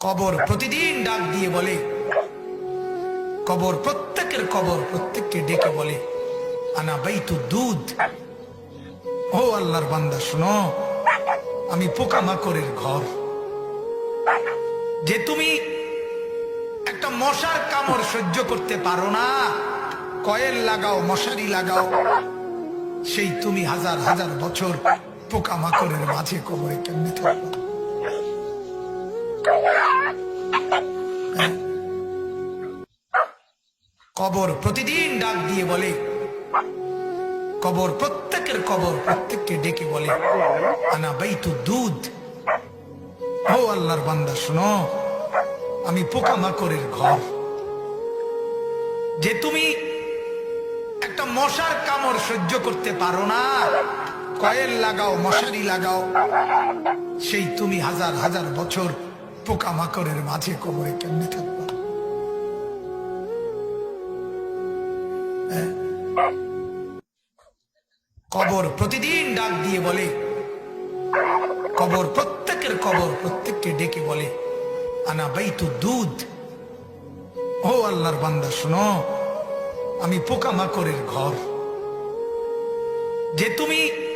কবর প্রতিদিন ডাক দিয়ে বলে। কবর প্রত্যেকের কবর প্রত্যেককে ডেকে বলে, আনা বাইতু দুধ। ও আল্লাহর বান্দা, শোনো, আমি পোকামাকড়ের ঘর। যে তুমি একটা মশার কামড় সহ্য করতে পারো না, কয়েল লাগাও, মশারি লাগাও, সেই তুমি হাজার হাজার বছর পোকামাকড়ের মাঝে কবরে কেমনে হ্যাঁ? কবর প্রতিদিন ডাক দিয়ে বলে। কবর প্রত্যেকের কবর, প্রত্যেককে ডেকে বলে, আনা বাইতু দুধ। ও আল্লাহর বান্দা, শোনো, আমি পোকামাকড়ের ঘর। যে তুমি একটা মশার কামড় সহ্য করতে পারো না, কয়েল লাগাও, মশারি লাগাও, সেই তুমি হাজার হাজার বছর পোকামাকড়ের মাঝে কবরে কেমনে থাকবে? হ্যাঁ? কবর প্রতিদিন ডাক দিয়ে বলে। কবর প্রত্যেকের কবর প্রত্যেককে ডেকে বলে, আনা বাইতু দুধ। ও আল্লাহর বান্দা, শোনো, আমি পোকামাকড়ের ঘর। যে তুমি